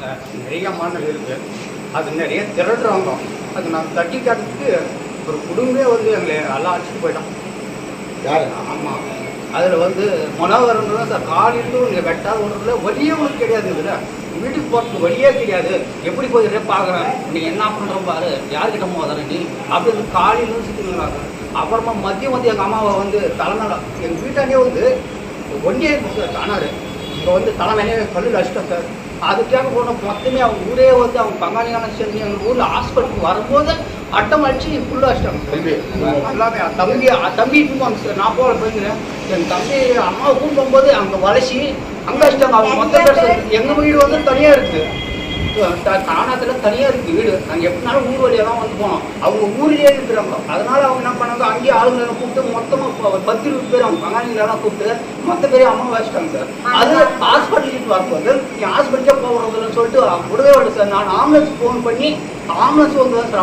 நிறைய மணல் இருக்குது அது நிறைய திரடுறாங்க அது நான் தட்டி காட்டுறதுக்கு ஒரு குடும்பமே வந்து எங்களை எல்லாம் அடிச்சுட்டு போயிட்டான். யாரு? ஆமாம் அதில் வந்து மனோகரன் தான் சார். காலையிலும் இங்கே வெட்டாத ஒன்றுல வழியே ஒன்றும் கிடையாது இதில். வீட்டுக்கு போகிறதுக்கு வழியே கிடையாது. எப்படி போய் பார்க்குறேன் நீ என்ன பண்ணுற பாரு. யார்கிட்ட மோதற நீ? அப்படின்னு காலையிலும் சுற்றினாங்க அப்புறமா மதியம் வந்து எங்கள் அம்மாவை வந்து தலைமையில எங்கள் வீட்டாண்டே வந்து ஒண்டியே சார் காணாரு இங்கே வந்து தலைமையிலே கல்லில் அடிச்சிட்டோம் சார். அதுக்காக போன மொத்தமே அவங்க ஊரே வந்து அவங்க பங்காளியான சேர்ந்து எங்கள் ஊரில் ஹாஸ்பிட்டலுக்கு வரும்போது அட்டம் அடிச்சு ஃபுல்லாக சார் தம்பி. எல்லாமே தம்பி தம்பி சார். நான் போல போயிருக்கிறேன். என் தம்பி அம்மாவை கூட்டு போகும்போது அங்கே வளைச்சி அங்கே வச்சிட்டாங்க அவங்க மொத்த எங்கள் வீடு வந்து தனியாக இருக்குது தானாத்தில் தனியாக இருக்குது வீடு. நாங்கள் எப்படினாலும் ஊர் வழியாக தான் வந்து போனோம். அவங்க ஊர்லேயே இருக்கிறாங்க அதனால அவங்க என்ன பண்ணாங்க? அங்கேயே ஆளுங்களை கூப்பிட்டு மொத்தமாக பத்து இருபது பேர் அவங்க பங்காளிங்களெல்லாம் கூப்பிட்டு மொத்த பேரையும் அம்மா வச்சிட்டாங்க சார் அது ஹாஸ்பிட்டலுக்கு வரும்போது நீ ஹாஸ்பிட்டலுக்கே போகிறதுன்னு சொல்லிட்டு விடவே விட சார் நான் ஆம்புலன்ஸ் ஃபோன் பண்ணி ஆம்புலன்ஸ் வந்து சார்